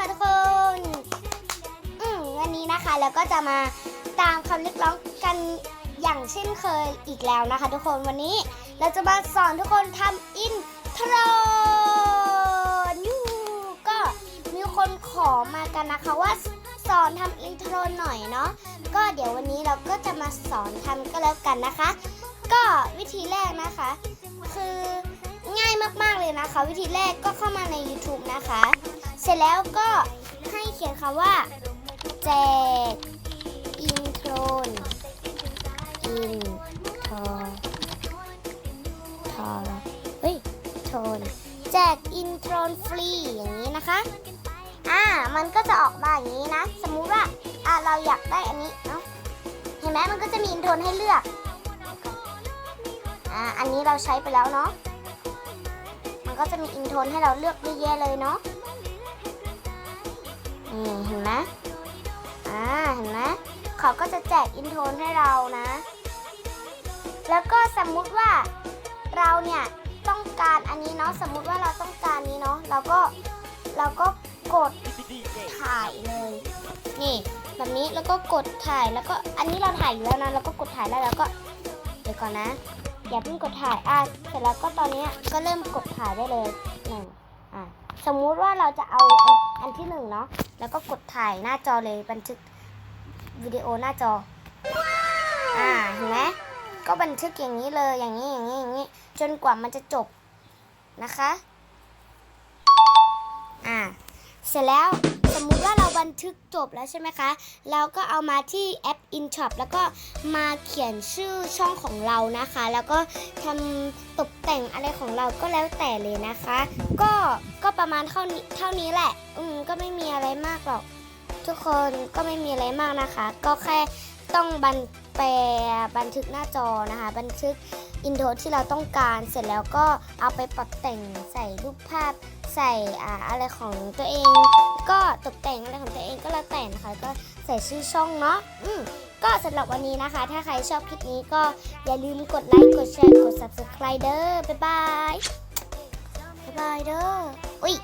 ค่ะทุกคนอืมวันนี้นะคะแล้วก็จะมาตามคำเรียกร้องกันอย่างเช่นเคยอีกแล้วนะคะ ทุกคนวันนี้เราจะมาสอนทุกคนทำอินโทรยูก็มีคนขอมากันนะคะว่าสอนทำอินโทรหน่อยเนาะก็เดี๋ยววันนี้เราก็จะมาสอนทำก็แล้วกันนะคะ ก็วิธีแรกนะคะ คือง่ายมากๆเลยนะคะ วิธีแรกก็เข้ามาใน YouTube นะคะ เสร็จแล้วก็ให้เขียนคำว่า แจกอินโทรนอินโทรทรเฮ้ยโทนแจกอินโทรนฟรีอย่างนี้นะคะ อ่า มันก็จะออกมาอย่างนี้นะ สมมุติว่า อ่าเราอยากได้อันนี้เนาะเห็นไหมมันก็จะมีอินโทรนให้เลือก อ่า อันนี้เราใช้ไปแล้วเนาะ มันก็จะมีอินโทนให้เราเลือกเยอะแยะเลยเนาะ นี่เห็นไหมอ่าเห็นไหมเขาก็จะแจกอินโทนให้เรานะ แล้วก็สมมุติว่าเราเนี่ยต้องการอันนี้เนาะสมมุติว่าเราต้องการนี้เนาะเราก็เราก็กดถ่ายเลย นี่แบบนี้แล้วก็กดถ่ายแล้วก็อันนี้เราถ่ายอยู่แล้วนะแล้วก็กดถ่ายแล้วแล้วก็เดี๋ยวก่อนนะอย่าเพิ่งกดถ่ายอะเสร็จแล้วก็ตอนนี้ก็เริ่มกดถ่ายได้เลยหนึ่งอะสมมุติว่าเราจะเอา นอันที่หนึ่งเนาะแล้วก็กดถ่ายหน้าจอเลยบันทึกวิดีโอหน้าจอ อ่าเห็นไหมก็บันทึกอย่างนี้เลยอย่างนี้อย่างนี้อย่างนี้จนกว่ามันจะจบนะคะ อ่า เสร็จแล้วสมมุติว่าเราบันทึกจบแล้วใช่ไหมคะ เราก็เอามาที่แอป InShop แล้วก็มาเขียนชื่อช่องของเรานะคะ แล้วก็ทำตกแต่งอะไรของเราก็แล้วแต่เลยนะคะ ก็ ประมาณเท่านี้เท่านี้แหละ อืมก็ไม่มีอะไรมากหรอก ทุกคนก็ไม่มีอะไรมากนะคะ ก็แค่ต้องบันแปลบันทึกหน้าจอนะคะ บันทึกอินโทรที่เราต้องการเสร็จแล้วก็เอาไปปรับแต่งใส่รูปภาพใส่อ่าอะไรของตัวเอง ก็ตกแต่งอะไรของตัวเองก็แล้วแต่นะคะก็ใส่ชื่อช่องเนาะอืมก็สำหรับวันนี้นะคะ ถ้าใครชอบคลิปนี้ก็อย่าลืมกดไลค์กดแชร์กด subscribe เด้อบ๊ายบายบ๊าย บายเด้อ อุ้ย